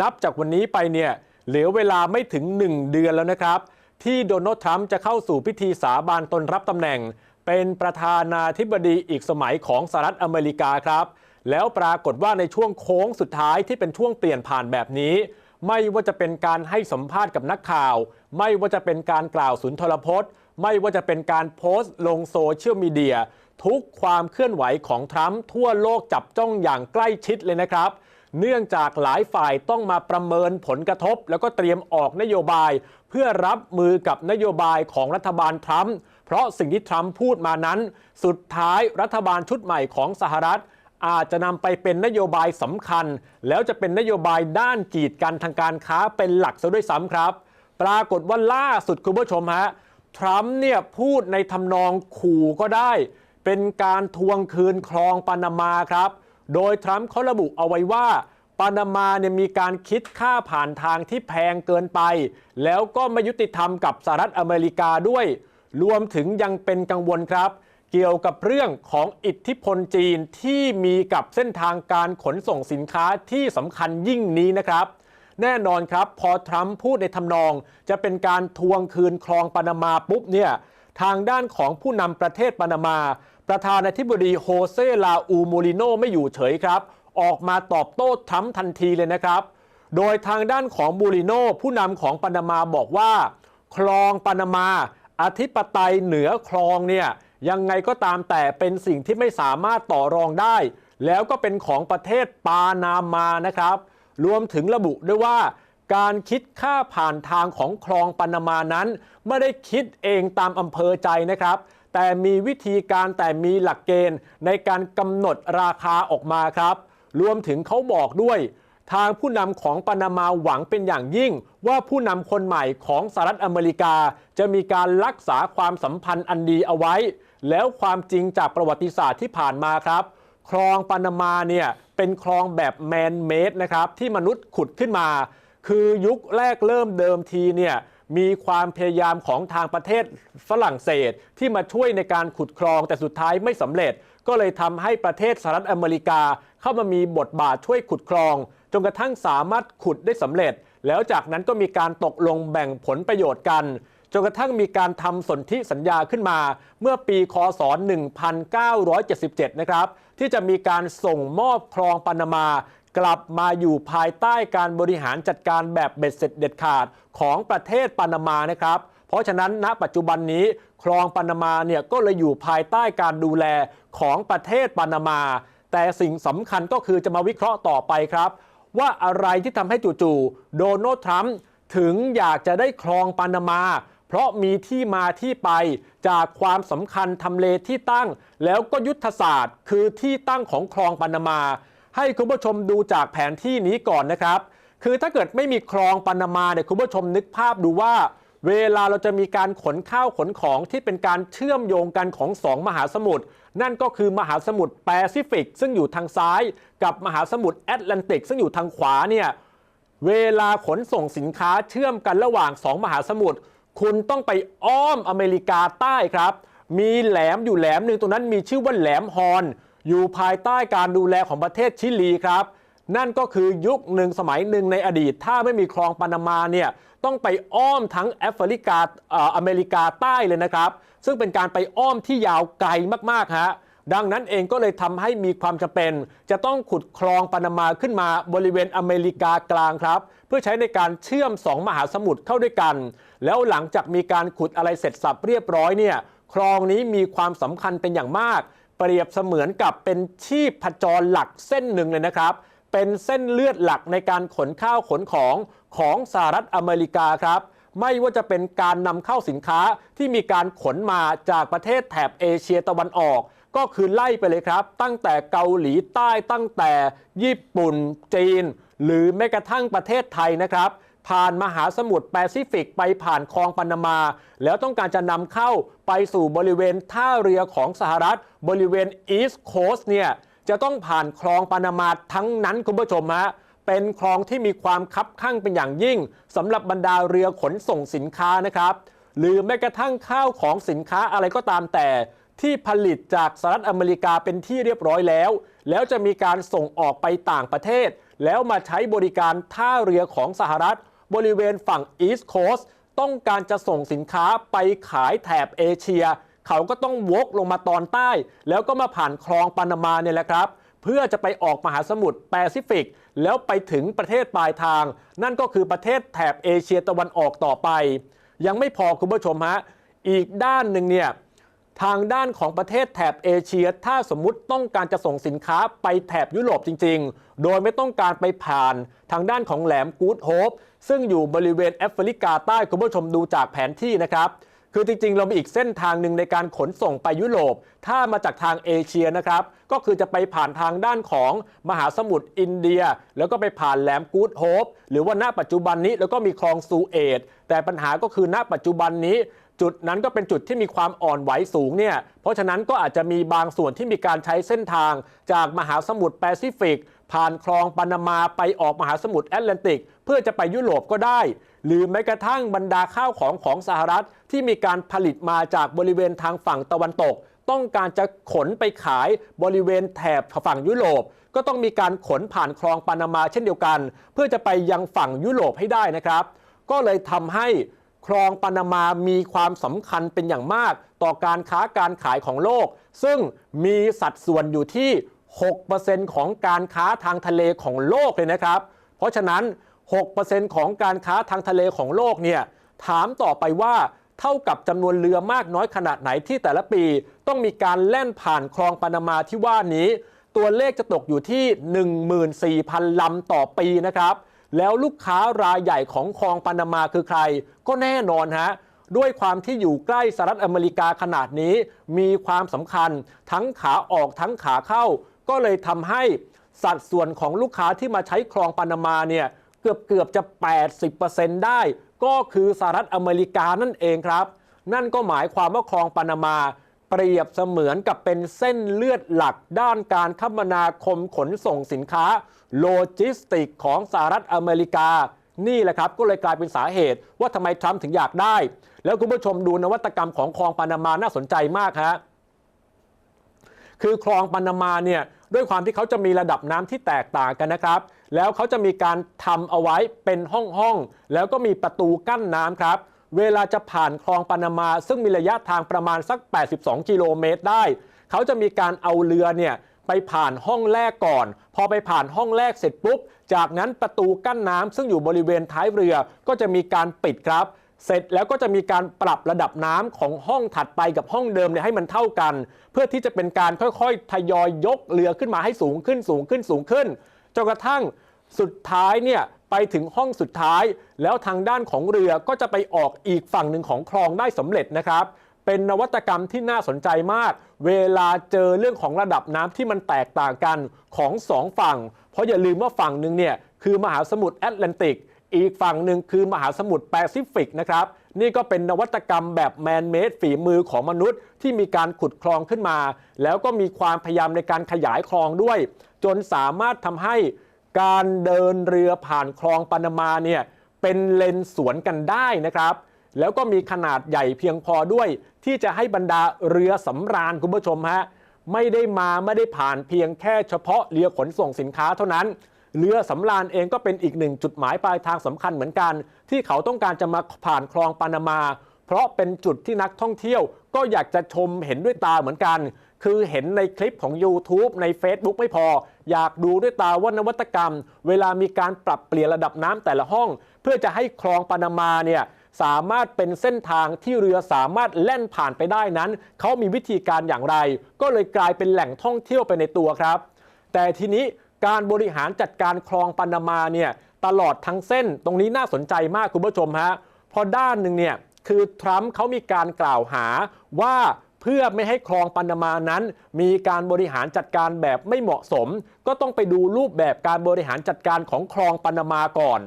นับจากวันนี้ไปเนี่ยเหลือเวลาไม่ถึง 1 เดือนแล้วนะครับ ที่โดนัลด์ทรัมป์จะเข้าสู่พิธีสาบานตนรับตำแหน่ง เป็นประธานาธิบดีอีกสมัยของสหรัฐอเมริกาครับ แล้วปรากฏว่าในช่วงโค้งสุดท้ายที่เป็นช่วงเปลี่ยนผ่านแบบนี้ ไม่ว่าจะเป็นการให้สัมภาษณ์กับนักข่าว ไม่ว่าจะเป็นการกล่าวสุนทรพจน์ ไม่ว่าจะเป็นการโพสต์ลงโซเชียลมีเดียทุกความเคลื่อนไหวของทรัมป์ทั่วโลกจับจ้องอย่างใกล้ชิดเลยนะครับเนื่องจากหลายฝ่ายต้องมาประเมินผลกระทบ แล้วก็เตรียมออกนโยบาย เพื่อรับมือกับนโยบายของรัฐบาลทรัมป์เพราะสิ่งที่ทรัมป์พูดมานั้น สุดท้ายรัฐบาลชุดใหม่ของสหรัฐ อาจจะนำไปเป็นนโยบายสำคัญ แล้วจะเป็นนโยบายด้านกีดกันทางการค้าเป็นหลักซะด้วยซ้ำครับ ปรากฏว่าล่าสุดคุณผู้ชมฮะทรัมป์เนี่ยพูดในทำนองขู่ก็ได้ เป็นการทวงคืนคลองปานามาครับ โดยทรัมป์เขาระบุเอาไว้ว่าปานามาเนี่ยมีการคิดค่าผ่านทางที่แพงเกินไป แล้วก็ไม่ยุติธรรมกับสหรัฐอเมริกาด้วย รวมถึงยังเป็นกังวลครับ เกี่ยวกับเรื่องของอิทธิพลจีนที่มีกับเส้นทางการขนส่งสินค้าที่สำคัญยิ่งนี้นะครับ แน่นอนครับพอทรัมป์พูดในทำนอง จะเป็นการทวงคืนคลองปานามาปุ๊บเนี่ยทางด้านของผู้นำประเทศปานามา ประธานาธิบดีโฮเซลาอูโมลิโนไม่อยู่เฉยครับ ออกมาตอบโต้ทรัมทันทีเลยนะครับ โดยทางด้านของมูริโนผู้นำของปานามาบอกว่า คลองปานามาอธิปไตยเหนือคลองเนี่ยยังไงก็ตามแต่เป็นสิ่งที่ไม่สามารถต่อรองได้ แล้วก็เป็นของประเทศปานามานะครับ รวมถึงระบุด้วยว่า การคิดค่าผ่านทางของคลองปานามานั้น ไม่ได้คิดเองตามอำเภอใจนะครับ แต่มีวิธีการแต่มีหลักเกณฑ์ในการกำหนดราคาออกมาครับ รวมถึงเขาบอกด้วย ทางผู้นำของปานามาหวังเป็นอย่างยิ่ง ว่าผู้นำคนใหม่ของสหรัฐอเมริกา จะมีการรักษาความสัมพันธ์อันดีเอาไว้ แล้วความจริงจากประวัติศาสตร์ที่ผ่านมาครับ คลองปานามาเนี่ยเป็นคลองแบบแมนเมดนะครับที่มนุษย์ขุดขึ้นมา คือยุคแรกเริ่มเดิมทีเนี่ย มีความพยายามของทางประเทศฝรั่งเศสที่มาช่วยในการขุดคลอง แต่สุดท้ายไม่สำเร็จ ก็เลยทำให้ประเทศสหรัฐอเมริกา เข้ามามีบทบาทช่วยขุดคลอง จนกระทั่งสามารถขุดได้สำเร็จ แล้วจากนั้นก็มีการตกลงแบ่งผลประโยชน์กันจนกระทั่งมีการทำสนธิสัญญาขึ้นมา เมื่อปีคศ 1977 นะครับ ที่จะมีการส่งมอบคลองปานามา กลับมาอยู่ภายใต้การบริหารจัดการแบบเบ็ดเสร็จเด็ดขาดของประเทศปานามานะครับเพราะฉะนั้นณปัจจุบันนี้คลองปานามาเนี่ยก็เลยอยู่ภายใต้การดูแลของประเทศปานามา แต่สิ่งสำคัญก็คือจะมาวิเคราะห์ต่อไปครับ ว่าอะไรที่ทำให้จู่ๆโดนัลด์ทรัมป์ถึงอยากจะได้คลองปานามา เพราะมีที่มาที่ไปจากความสำคัญทำเลที่ตั้ง แล้วก็ยุทธศาสตร์ คือที่ตั้งของคลองปานามา ให้คุณผู้ชมดูจากแผนที่นี้ก่อนนะครับ คือถ้าเกิดไม่มีคลองปานามาเนี่ยคุณผู้ชมนึกภาพดูว่า เวลาเราจะมีการขนข้าวขนของที่เป็นการเชื่อมโยงกันของสองมหาสมุทรนั่นก็คือมหาสมุทรแปซิฟิก ซึ่งอยู่ทางซ้าย กับมหาสมุทรแอตแลนติก ซึ่งอยู่ทางขวาเนี่ยเวลาขนส่งสินค้าเชื่อมกันระหว่างสองมหาสมุทรคุณต้องไปอ้อมอเมริกาใต้ครับ มีแหลมอยู่แหลมหนึ่งตรงนั้นมีชื่อว่าแหลมฮอน อยู่ภายใต้การดูแลของประเทศชิลีครับ นั่นก็คือยุคหนึ่งสมัยหนึ่งในอดีต ถ้าไม่มีคลองปานามาเนี่ยต้องไปอ้อมทั้งแอฟริกาอเมริกาใต้เลยนะครับ ซึ่งเป็นการไปอ้อมที่ยาวไกลมากๆฮะดังนั้นเองก็เลยทำให้มีความจำเป็น จะต้องขุดคลองปานามาขึ้นมาบริเวณอเมริกากลางครับ เพื่อใช้ในการเชื่อม 2 มหาสมุทรเข้าด้วยกัน แล้วหลังจากมีการขุดอะไรเสร็จสับเรียบร้อยเนี่ยคลองนี้มีความสำคัญเป็นอย่างมาก เปรียบเสมือนกับเป็นชีพจรหลักเส้นหนึ่งเลยนะครับ เป็นเส้นเลือดหลักในการขนข้าวขนของของสหรัฐอเมริกาครับ ไม่ว่าจะเป็นการนำเข้าสินค้าที่มีการขนมาจากประเทศแถบเอเชียตะวันออก ก็คือไล่ไปเลยครับ ตั้งแต่เกาหลีใต้ตั้งแต่ญี่ปุ่นจีน หรือแม้กระทั่งประเทศไทยนะครับ ผ่านมหาสมุทรแปซิฟิกไปผ่านคลองปานามา แล้วต้องการจะนำเข้าไปสู่บริเวณท่าเรือของสหรัฐ บริเวณอีสต์โคสต์เนี่ยจะต้องผ่านคลองปานามาทั้งนั้นคุณผู้ชมฮะเป็นคลองที่มีความคับข้างเป็นอย่างยิ่งสำหรับบรรดาเรือขนส่งสินค้านะครับ หรือแม้กระทั่งข้าวของสินค้าอะไรก็ตามแต่ที่ผลิตจากสหรัฐอเมริกาเป็นที่เรียบร้อยแล้ว แล้วจะมีการส่งออกไปต่างประเทศ แล้วมาใช้บริการท่าเรือของสหรัฐ บริเวณฝั่งอีสต์โคสต้องการจะส่งสินค้าไปขายแถบเอเชีย เขาก็ต้องวกลงมาตอนใต้ แล้วก็มาผ่านคลองปานามาเนี่ยแหละครับเพื่อจะไปออกมหาสมุทรแปซิฟิก แล้วไปถึงประเทศปลายทาง นั่นก็คือประเทศแถบเอเชียตะวันออกต่อไป ยังไม่พอคุณผู้ชมฮะ อีกด้านหนึ่งเนี่ยทางด้านของประเทศแถบเอเชีย ถ้าสมมุติต้องการจะส่งสินค้าไปแถบยุโรปจริง ๆ โดยไม่ต้องการไปผ่านทางด้านของแหลมกูดโฮป ซึ่งอยู่บริเวณแอฟริกาใต้คุณผู้ชมดูจากแผนที่นะครับคือจริงๆ เรามีอีกเส้นทางหนึ่งในการขนส่งไปยุโรป ถ้ามาจากทางเอเชียนะครับ ก็คือจะไปผ่านทางด้านของมหาสมุทรอินเดีย แล้วก็ไปผ่านแหลมกูดโฮปหรือว่าณปัจจุบันนี้แล้วก็มีคลองซูเอตแต่ปัญหาก็คือณปัจจุบันนี้ จุดนั้นก็เป็นจุดที่มีความอ่อนไหวสูงเนี่ย เพราะฉะนั้นก็อาจจะมีบางส่วนที่มีการใช้เส้นทาง จากมหาสมุทรแปซิฟิก ผ่านคลองปานามาไปออกมหาสมุทรแอตแลนติก เพื่อจะไปยุโรปก็ได้ หรือแม้กระทั่งบรรดาข้าวของของสหรัฐ ที่มีการผลิตมาจากบริเวณทางฝั่งตะวันตก ต้องการจะขนไปขายบริเวณแถบฝั่งยุโรปก็ต้องมีการขนผ่านคลองปานามาเช่นเดียวกัน เพื่อจะไปยังฝั่งยุโรปให้ได้นะครับ ก็เลยทำให้คลองปานามามีความสำคัญเป็นอย่างมาก ต่อการค้าการขายของโลก ซึ่งมีสัดส่วนอยู่ที่ 6%ของการค้าทางทะเลของโลกเลยนะครับ เพราะฉะนั้น 6%ของการค้าทางทะเลของโลกเนี่ยถามต่อไปว่าเท่ากับจำนวนเรือมากน้อยขนาดไหนที่แต่ละปี ต้องมีการแล่นผ่านคลองปานามาที่ว่านี้ ตัวเลขจะตกอยู่ที่ 14,000 ลำต่อปีนะครับ แล้วลูกค้ารายใหญ่ของคลองปานามาคือใคร ก็แน่นอนฮะด้วยความที่อยู่ใกล้สหรัฐอเมริกาขนาดนี้ มีความสำคัญทั้งขาออกทั้งขาเข้า ก็เลยทำให้สัดส่วนของลูกค้าที่มาใช้คลองปานามาเนี่ย กือบเกือบจะ 80%ได้ ก็คือสหรัฐอเมริกานั่นเองครับ นั่นก็หมายความว่าคลองปานามา เปรียบเสมือนกับเป็นเส้นเลือดหลักด้านการคมนาคมขนส่งสินค้า โลจิสติกของสหรัฐอเมริกา นี่แหละครับ ก็เลยกลายเป็นสาเหตุว่าทำไมทรัมป์ถึงอยากได้ แล้วคุณผู้ชมดูนวัตกรรมของคลองปานามาน่าสนใจมากฮะคือคลองปานามาเนี่ย ด้วยความที่เขาจะมีระดับน้ำที่แตกต่างกันนะครับ แล้วเขาจะมีการทำเอาไว้เป็นห้องๆแล้วก็มีประตูกั้นน้ำครับเวลาจะผ่านคลองปานามาซึ่งมีระยะทางประมาณสัก 82 กิโลเมตรได้ เขาจะมีการเอาเรือเนี่ยไปผ่านห้องแรกก่อน พอไปผ่านห้องแรกเสร็จปุ๊บ จากนั้นประตูกั้นน้ำซึ่งอยู่บริเวณท้ายเรือก็จะมีการปิดครับ เสร็จแล้วก็จะมีการปรับระดับน้ำของห้องถัดไปกับห้องเดิมเนี่ยให้มันเท่ากัน เพื่อที่จะเป็นการค่อยๆ ทยอยยกเรือขึ้นมาให้สูงขึ้นสูงขึ้นสูงขึ้นจนกระทั่งสุดท้ายเนี่ยไปถึงห้องสุดท้าย แล้วทางด้านของเรือก็จะไปออกอีกฝั่งหนึ่งของคลองได้สำเร็จนะครับ เป็นนวัตกรรมที่น่าสนใจมาก เวลาเจอเรื่องของระดับน้ำที่มันแตกต่างกันของสองฝั่ง เพราะอย่าลืมว่าฝั่งหนึ่งเนี่ยคือมหาสมุทรแอตแลนติก อีกฝั่งหนึ่งคือมหาสมุทรแปซิฟิกนะครับนี่ก็เป็นนวัตกรรมแบบแมนเมดฝีมือของมนุษย์ ที่มีการขุดคลองขึ้นมา แล้วก็มีความพยายามในการขยายคลองด้วย จนสามารถทำให้การเดินเรือผ่านคลองปานามาเนี่ยเป็นเลนสวนกันได้นะครับ แล้วก็มีขนาดใหญ่เพียงพอด้วย ที่จะให้บรรดาเรือสำราญคุณผู้ชมฮะไม่ได้มาไม่ได้ผ่านเพียงแค่เฉพาะเรือขนส่งสินค้าเท่านั้น เรือสำราญเองก็เป็นอีกหนึ่งจุดหมายปลายทางสำคัญเหมือนกัน ที่เขาต้องการจะมาผ่านคลองปานามา เพราะเป็นจุดที่นักท่องเที่ยว ก็อยากจะชมเห็นด้วยตาเหมือนกัน คือเห็นในคลิปของ YouTube ใน Facebook ไม่พอ อยากดูด้วยตาว่านวัตกรรม เวลามีการปรับเปลี่ยนระดับน้ำแต่ละห้อง เพื่อจะให้คลองปานามาเนี่ยสามารถเป็นเส้นทางที่เรือสามารถแล่นผ่านไปได้นั้น เขามีวิธีการอย่างไร ก็เลยกลายเป็นแหล่งท่องเที่ยวไปในตัวครับ แต่ทีนี้ การบริหารจัดการคลองปานามาเนี่ยตลอดทั้งเส้นตรงนี้น่าสนใจมากคุณผู้ชมฮะเพอด้านหนึ่งเนี่ยคือทรัมป์เขามีการกล่าวหาว่าเพื่อไม่ให้คลองปานามานั้น มีการบริหารจัดการแบบไม่เหมาะสม ก็ต้องไปดูรูปแบบการบริหารจัดการของคลองปานามาก่อน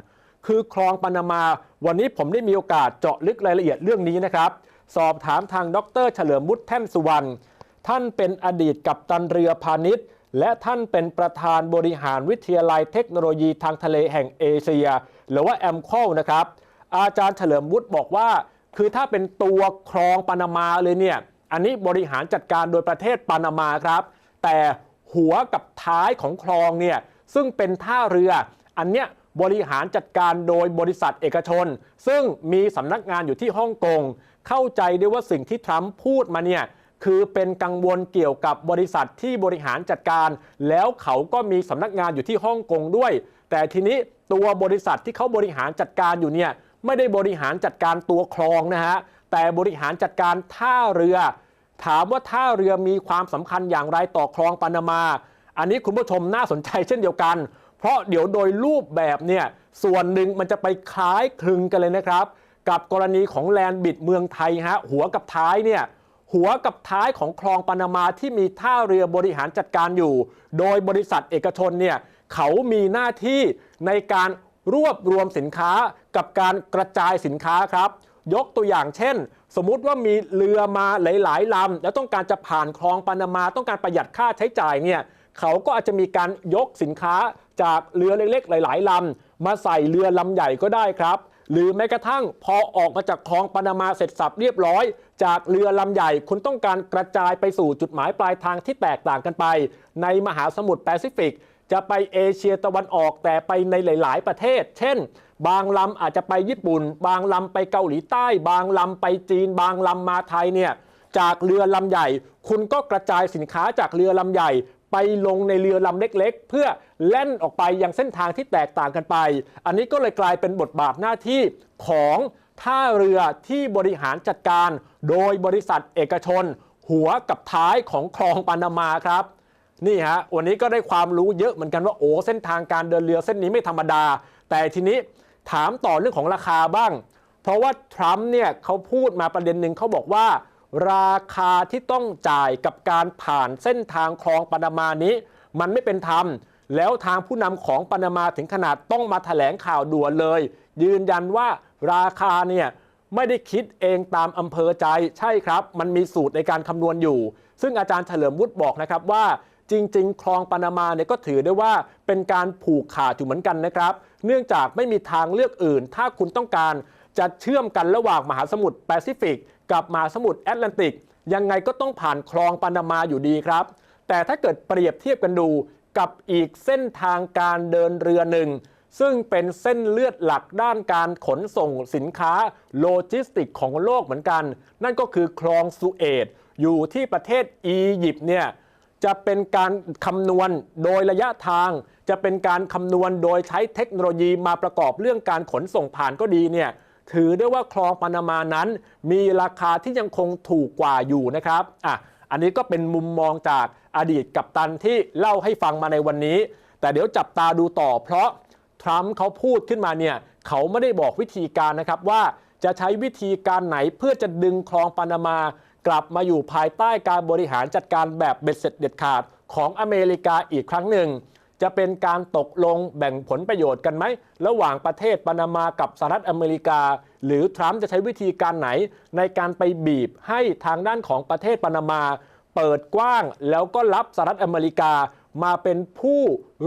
คือคลองปานามา วันนี้ผมได้มีโอกาสเจาะลึกรายละเอียดเรื่องนี้นะครับ สอบถามทางดร เฉลิมมุตแท่นสุวรรณท่านเป็นอดีตกัปตันเรือพาณิชย์ และท่านเป็นประธานบริหารวิทยาลัยเทคโนโลยีทางทะเลแห่งเอเชีย หรือว่าแอมคอลนะครับ อาจารย์เฉลิมวุฒิบอกว่า คือถ้าเป็นตัวคลองปานามาเลยเนี่ย อันนี้บริหารจัดการโดยประเทศปานามาครับ แต่หัวกับท้ายของคลองเนี่ย ซึ่งเป็นท่าเรือ อันเนี้ยบริหารจัดการโดยบริษัทเอกชน ซึ่งมีสำนักงานอยู่ที่ฮ่องกง เข้าใจได้ว่าสิ่งที่ทรัมป์พูดมาเนี่ย คือเป็นกังวลเกี่ยวกับบริษัทที่บริหารจัดการ แล้วเขาก็มีสำนักงานอยู่ที่ฮ่องกงด้วย แต่ทีนี้ตัวบริษัทที่เขาบริหารจัดการอยู่เนี่ยไม่ได้บริหารจัดการตัวคลองนะฮะแต่บริหารจัดการท่าเรือ ถามว่าท่าเรือมีความสำคัญอย่างไรต่อคลองปานามา อันนี้คุณผู้ชมน่าสนใจเช่นเดียวกัน เพราะเดี๋ยวโดยรูปแบบเนี่ยส่วนหนึ่งมันจะไปคล้ายคลึงกันเลยนะครับ กับกรณีของแลนด์บิดเมืองไทยฮะหัวกับท้ายเนี่ย หัวกับท้ายของคลองปานามาที่มีท่าเรือบริหารจัดการอยู่ โดยบริษัทเอกชนเนี่ยเขามีหน้าที่ในการรวบรวมสินค้ากับการกระจายสินค้าครับ ยกตัวอย่างเช่น สมมุติว่ามีเรือมาหลาย ๆลำแล้วต้องการจะผ่านคลองปานามาต้องการประหยัดค่าใช้จ่ายเนี่ยเขาก็อาจจะมีการยกสินค้าจากเรือเล็กๆ หลาย ๆลำมาใส่เรือลำใหญ่ก็ได้ครับ หรือแม้กระทั่งพอออกมาจากคลองปานามาเสร็จสับเรียบร้อย จากเรือลำใหญ่คุณต้องการกระจายไปสู่จุดหมายปลายทางที่แตกต่างกันไป ในมหาสมุทรแปซิฟิก จะไปเอเชียตะวันออกแต่ไปในหลาย ๆ ประเทศ เช่น บางลำอาจจะไปญี่ปุ่น บางลำไปเกาหลีใต้ บางลำไปจีน บางลำมาไทยเนี่ยจากเรือลำใหญ่ คุณก็กระจายสินค้าจากเรือลำใหญ่ไปลงในเรือลำเล็กๆ เพื่อแล่นออกไปยังเส้นทางที่แตกต่างกันไป อันนี้ก็เลยกลายเป็นบทบาทหน้าที่ของ ท่าเรือที่บริหารจัดการ โดยบริษัทเอกชน หัวกับท้ายของคลองปานามาครับนี่ฮะวันนี้ก็ได้ความรู้เยอะเหมือนกันว่าโอ้เส้นทางการเดินเรือเส้นนี้ไม่ธรรมดา แต่ทีนี้ถามต่อเรื่องของราคาบ้าง เพราะว่าทรัมป์เนี่ยเขาพูดมาประเด็นหนึ่งเขาบอกว่า ราคาที่ต้องจ่ายกับการผ่านเส้นทางคลองปานามานี้ มันไม่เป็นธรรม แล้วทางผู้นำของปานามาถึงขนาดต้องมาถแถลงข่าวด่วนเลย ยืนยันว่า ราคาเนี่ยไม่ได้คิดเองตามอำเภอใจใช่ครับ มันมีสูตรในการคำนวณอยู่ ซึ่งอาจารย์เฉลิมวุฒิบอกนะครับว่าจริง ๆ คลองปานามาเนี่ยก็ถือได้ว่าเป็นการผูกขาดอยู่เหมือนกันนะครับ เนื่องจากไม่มีทางเลือกอื่น ถ้าคุณต้องการจะเชื่อมกันระหว่างมหาสมุทรแปซิฟิกกับมหาสมุทรแอตแลนติก ยังไงก็ต้องผ่านคลองปานามาอยู่ดีครับ แต่ถ้าเกิดเปรียบเทียบกันดูกับอีกเส้นทางการเดินเรือหนึ่ง ซึ่งเป็นเส้นเลือดหลักด้านการขนส่งสินค้าโลจิสติกของโลกเหมือนกัน นั่นก็คือคลองสุเอตอยู่ที่ประเทศอียิปต์เนี่ยจะเป็นการคำนวณโดยระยะทาง จะเป็นการคำนวณโดยใช้เทคโนโลยีมาประกอบเรื่องการขนส่งผ่านก็ดีเนี่ยถือได้ว่าคลองปานามานั้น มีราคาที่ยังคงถูกกว่าอยู่นะครับอะอันนี้ก็เป็นมุมมองจากอดีตกัปตันที่เล่าให้ฟังมาในวันนี้ แต่เดี๋ยวจับตาดูต่อเพราะ ทรัมป์เขาพูดขึ้นมาเนี่ยเขาไม่ได้บอกวิธีการนะครับว่าจะใช้วิธีการไหนเพื่อจะดึงคลองปานามากลับมาอยู่ภายใต้การบริหารจัดการแบบเบ็ดเสร็จเด็ดขาดของอเมริกาอีกครั้งหนึ่ง จะเป็นการตกลงแบ่งผลประโยชน์กันไหม ระหว่างประเทศปานามากับสหรัฐอเมริกา หรือทรัมป์จะใช้วิธีการไหน ในการไปบีบให้ทางด้านของประเทศปานามา เปิดกว้างแล้วก็รับสหรัฐอเมริกา มาเป็นผู้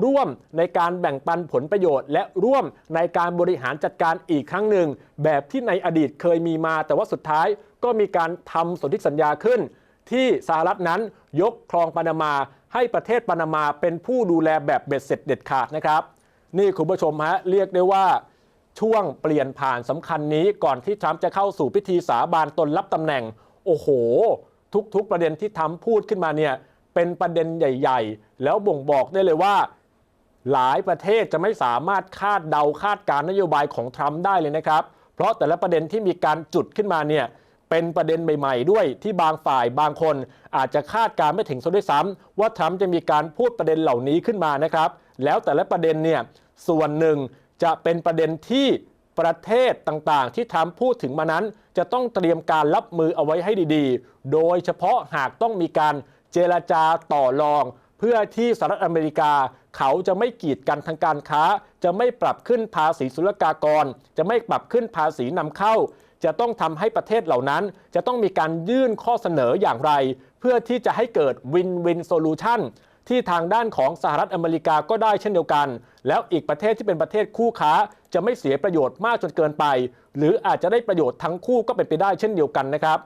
ร่วมในการแบ่งปันผลประโยชน์ และร่วมในการบริหารจัดการอีกครั้งหนึ่ง แบบที่ในอดีตเคยมีมา แต่ว่าสุดท้ายก็มีการทำสนธิสัญญาขึ้น ที่สหรัฐนั้นยกคลองปานามาให้ประเทศปานามาเป็นผู้ดูแลแบบเบ็ดเสร็จเด็ดขาดนะครับ นี่คุณผู้ชมฮะเรียกได้ว่าช่วงเปลี่ยนผ่านสำคัญนี้ก่อนที่ทรัมป์จะเข้าสู่พิธีสาบานตนรับตำแหน่ง โอ้โห ทุกๆประเด็นที่ทรัมป์พูดขึ้นมาเนี่ย เป็นประเด็นใหญ่ ๆ แล้วบ่งบอกได้เลยว่า หลายประเทศจะไม่สามารถคาดเดาคาดการนโยบายของทรัมป์ได้เลยนะครับ เพราะแต่ละประเด็นที่มีการจุดขึ้นมาเนี่ยเป็นประเด็นใหม่ๆ ด้วยที่บางฝ่ายบางคนอาจจะคาดการไม่ถึงซะด้วยซ้ำว่าทรัมป์จะมีการพูดประเด็นเหล่านี้ขึ้นมานะครับ แล้วแต่ละประเด็นเนี่ยส่วนหนึ่งจะเป็นประเด็นที่ประเทศต่างๆ ที่ทรัมป์พูดถึงมานั้น จะต้องเตรียมการรับมือเอาไว้ให้ดีๆ โดยเฉพาะหากต้องมีการ เจรจาต่อรอง เพื่อที่สหรัฐอเมริกา เขาจะไม่กีดกันทางการค้า จะไม่ปรับขึ้นภาษีศุลกากร จะไม่ปรับขึ้นภาษีนำเข้า จะต้องทำให้ประเทศเหล่านั้น จะต้องมีการยื่นข้อเสนออย่างไร เพื่อที่จะให้เกิดวินวินโซลูชันที่ทางด้านของสหรัฐอเมริกาก็ได้เช่นเดียวกัน แล้วอีกประเทศที่เป็นประเทศคู่ค้า จะไม่เสียประโยชน์มากจนเกินไป หรืออาจจะได้ประโยชน์ทั้งคู่ก็เป็นไปได้เช่นเดียวกันนะครับ